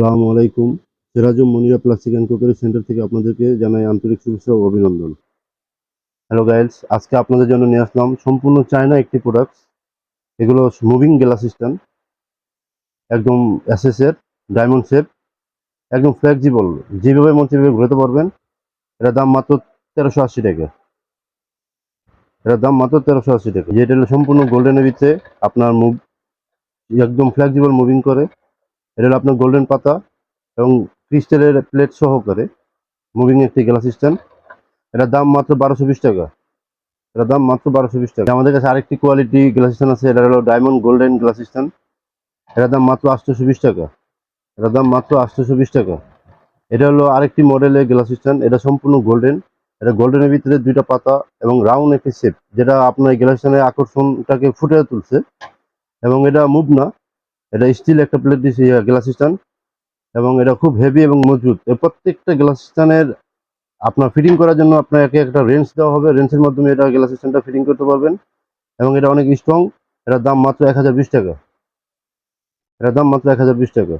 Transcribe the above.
আসসালামু আলাইকুম। Sirajum Monira plastic and crockery centre থেকে আপনাদেরকে জানাই আন্তরিক শুভেচ্ছা ও অভিনন্দন। হ্যালো গাইলস আজকে আপনাদের জন্য নিয়ে আসলাম সম্পূর্ণ চায়না একটি প্রোডাক্ট এগুলো মুভিং গ্লাস স্ট্যান্ড একদম এর ডায়মন্ড শেপ একদম ফ্লেক্সিবল যেভাবে মন সেভাবে ঘুরাতে পারবেন, এটার দাম মাত্র তেরোশো আশি টাকা। এটার দাম মাত্র তেরোশো আশি টাকা। যেটা সম্পূর্ণ গোল্ডেনের ভিতরে আপনার মুভ একদম ফ্লেক্সিবল মুভিং করে। এটা হলো আপনার গোল্ডেন পাতা এবং ক্রিস্টালের প্লেট সহকারে মুভিং একটি গ্লাস স্ট্যান্ড এটার দাম মাত্র বারোশো বিশ টাকা। এটার দাম মাত্র বারোশো বিশ টাকা। আমাদের কাছে আরেকটি কোয়ালিটি গ্লাস স্ট্যান্ড আছে, এটা হলো ডায়মন্ড গোল্ডেন গ্লাস স্ট্যান্ড এটার দাম মাত্র আটশোশো বিশ টাকা। এটার দাম মাত্র আটশোশো বিশ টাকা। এটা হলো আরেকটি মডেলের গ্লাস স্ট্যান্ড এটা সম্পূর্ণ গোল্ডেন এটা গোল্ডেনের ভিতরে দুইটা পাতা এবং রাউন্ড একটি শেপ যেটা আপনার গ্লাস স্ট্যান্ডের আকর্ষণটাকে ফুটিয়ে তুলছে। এবং এটা মুভ না। এটা স্টিল একটা প্লেট দিয়েছে গ্লাস স্ট্যান্ড এবং এটা খুব হেভি এবং মজবুত। প্রত্যেকটা গ্লাস স্ট্যান্ডের আপনার ফিটিং করার জন্য আপনার একে একটা রেঞ্জ দেওয়া হবে। রেঞ্জের মাধ্যমে এটা গ্লাস স্ট্যান্ডটা ফিটিং করতে পারবেন। এবং এটা অনেক স্ট্রং এটার দাম মাত্র এক হাজার বিশ টাকা। এটার দাম মাত্র এক হাজার বিশ টাকা।